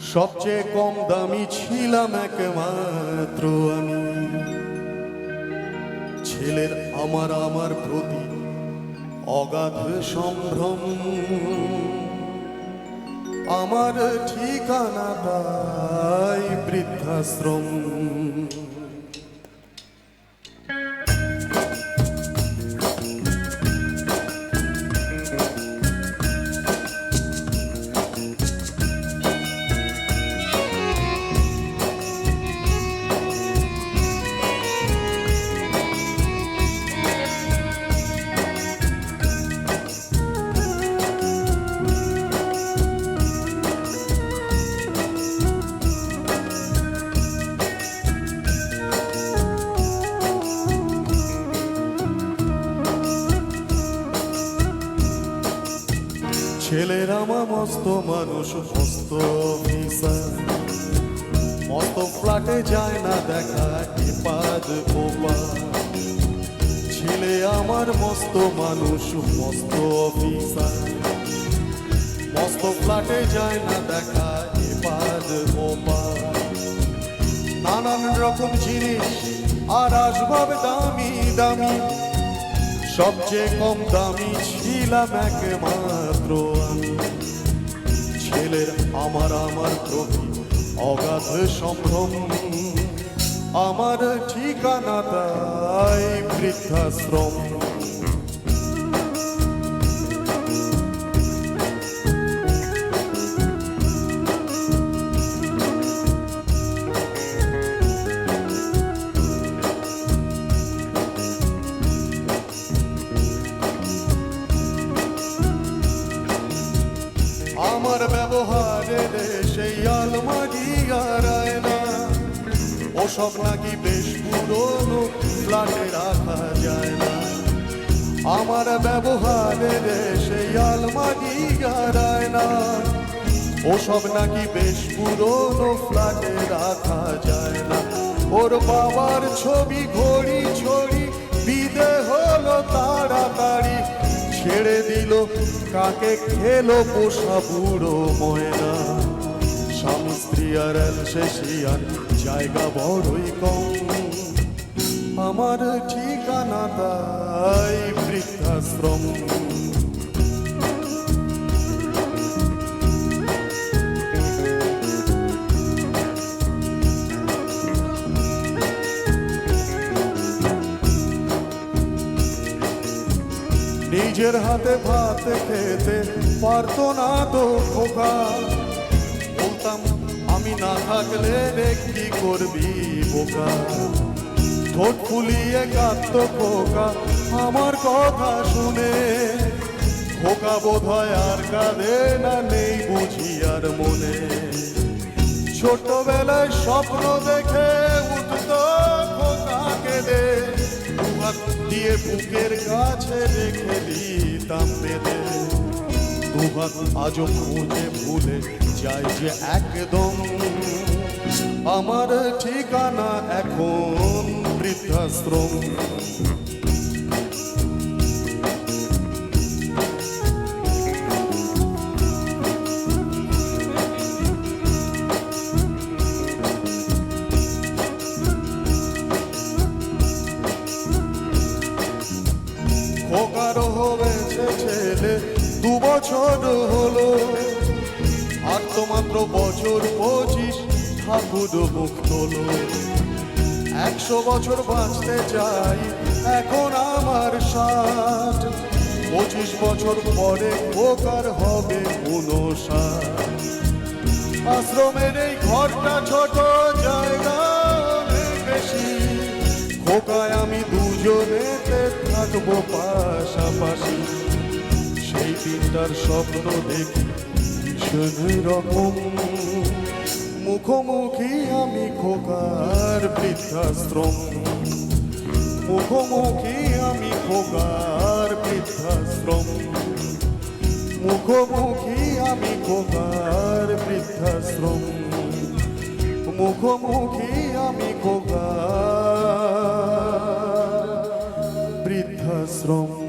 সবচেয়ে কম দামি ছিলাম একমাত্র আমি। ছেলের আমার আমার প্রতি অগাধ সম্ভ্রম। আমার ঠিকানা তাই বৃদ্ধাশ্রম। ছেলের আমার মস্ত, মানুষ মস্ত অফিসার মস্ত ফ্ল্যাটে যায় না দেখা, এপাদ ওপার ছেলে আমার মস্ত, মানুষ মস্ত অফিসার মস্ত ফ্ল্যাটে যায় না দেখা, এপাদ ওপার নানান রকম জিনিস, আর আসবাব দামি দামি। সবচেয়ে কম দামি ছিলাম একমাত্র আমি ছেলের আমার আমার প্রতি অগাধ সম্ভ্রম। আমার ঠিকানা তাই বৃদ্ধাশ্রম। আমার ব্যবহারে সেই আলমারি আর আয়না ওসব নাকি বেশ পুরনো, ফ্ল্যাটে রাখা যায় না। আমার ব্যবহারে সেই আলমারি আর আয়না ওসব নাকি বেশ পুরনো, ফ্ল্যাটে রাখা যায় না। ওর বাবার ছবি ঘড়ি কাকে খেলো পোষা বুড়ো ময়না? স্বামী আর শেষিয়ান জায়গা বড়ই কম। আমার ঠিকানা তাই বৃদ্ধাশ্রম। নিজের হাতে ভাত খেতে পারতো না তো খোকা বলতাম, আমি না থাকলে কি করবি বোকা। ঠোঁট ফুলিয়ে কাঁদত খোকা, আমার কথা শুনে। খোকা বোধ হয় আর কাঁদে না নেই বুঝি আর মনে। ছোটবেলায় স্বপ্ন দেখে উঠত খোকা কেঁদে। দুহাত দিয়ে বুকের কাছে রেখে দিতাম বেঁধে। দুহাত আজও খুঁজে ভুলে যাই যে একদম। আমার ঠিকানা এখন বৃদ্ধাশ্রম। হয়েছে ছেলে, দু বছর হলো। আর তো মাত্র বছর পঁচিশ, ঠাকুর মুখ তোলো। একশো বছর বাঁচতে চাই, এখন আমার ষাট। পঁচিশ বছর পরে খোকার হবে উনষাট আশ্রমের এই ঘরটা ছোট জায়গা, বেশি। খোকায় আমি দুজনেতে থাকব পাশাপাশি সেই স্বপ্ন দেখি ভীষণ রকম মুখোমুখি আমি খোকার বৃদ্ধাশ্রম। মুখোমুখি আমি খোকার বৃদ্ধাশ্রম। মুখোমুখি আমি খোকার বৃদ্ধাশ্রম। মুখোমুখি আমি খোকার বৃদ্ধাশ্রম।